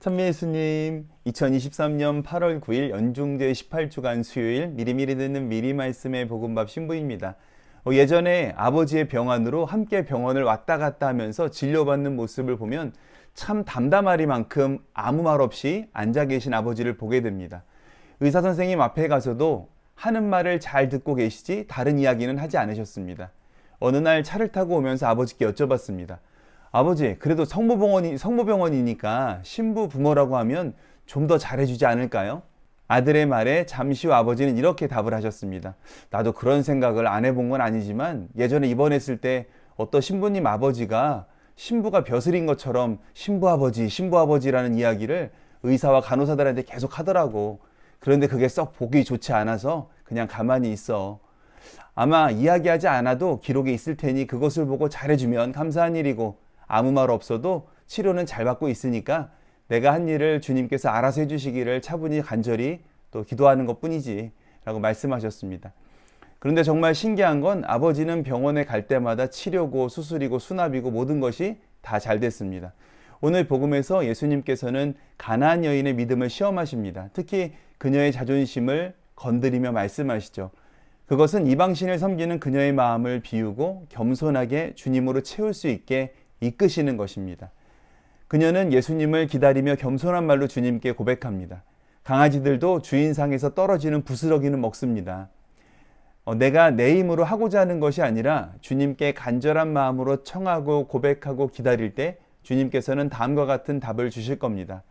천미예수님, 2023년 8월 9일 연중제 18주간 수요일 미리미리 듣는 미리 말씀의 복음밥 신부입니다. 어, 예전에 아버지의 병환으로 함께 병원을 왔다 갔다 하면서 진료받는 모습을 보면 참 담담하리만큼 아무 말 없이 앉아 계신 아버지를 보게 됩니다. 의사 선생님 앞에 가서도 하는 말을 잘 듣고 계시지 다른 이야기는 하지 않으셨습니다. 어느 날 차를 타고 오면서 아버지께 여쭤봤습니다. 아버지, 그래도 성모병원이, 성모병원이니까 신부 부모라고 하면 좀 더 잘해주지 않을까요? 아들의 말에 잠시 후 아버지는 이렇게 답을 하셨습니다. 나도 그런 생각을 안 해본 건 아니지만 예전에 입원했을 때 어떤 신부님 아버지가 신부가 벼슬인 것처럼 신부 아버지, 신부 아버지라는 이야기를 의사와 간호사들한테 계속 하더라고. 그런데 그게 썩 보기 좋지 않아서 그냥 가만히 있어. 아마 이야기하지 않아도 기록에 있을 테니 그것을 보고 잘해주면 감사한 일이고 아무 말 없어도 치료는 잘 받고 있으니까 내가 한 일을 주님께서 알아서 해주시기를 차분히 간절히 또 기도하는 것 뿐이지 라고 말씀하셨습니다. 그런데 정말 신기한 건 아버지는 병원에 갈 때마다 치료고 수술이고 수납이고 모든 것이 다 잘 됐습니다. 오늘 복음에서 예수님께서는 가나안 여인의 믿음을 시험하십니다. 특히 그녀의 자존심을 건드리며 말씀하시죠. 그것은 이방신을 섬기는 그녀의 마음을 비우고 겸손하게 주님으로 채울 수 있게 이끄시는 것입니다. 그녀는 예수님을 기다리며 겸손한 말로 주님께 고백합니다. 강아지들도 주인상에서 떨어지는 부스러기는 먹습니다. 어, 내가 내 힘으로 하고자 하는 것이 아니라 주님께 간절한 마음으로 청하고 고백하고 기다릴 때 주님께서는 다음과 같은 답을 주실 겁니다.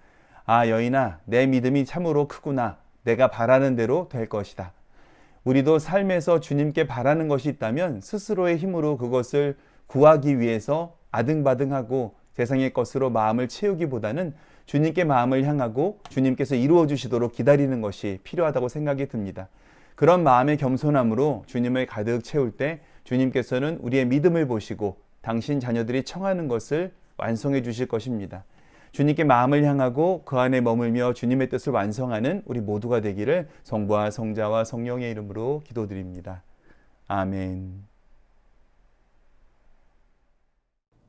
아, 여인아, 내 믿음이 참으로 크구나. 내가 바라는 대로 될 것이다. 우리도 삶에서 주님께 바라는 것이 있다면 스스로의 힘으로 그것을 구하기 위해서 아등바등하고 세상의 것으로 마음을 채우기보다는 주님께 마음을 향하고 주님께서 이루어 주시도록 기다리는 것이 필요하다고 생각이 듭니다. 그런 마음의 겸손함으로 주님을 가득 채울 때 주님께서는 우리의 믿음을 보시고 당신 자녀들이 청하는 것을 완성해 주실 것입니다. 주님께 마음을 향하고 그 안에 머물며 주님의 뜻을 완성하는 우리 모두가 되기를 성부와 성자와 성령의 이름으로 기도드립니다. 아멘.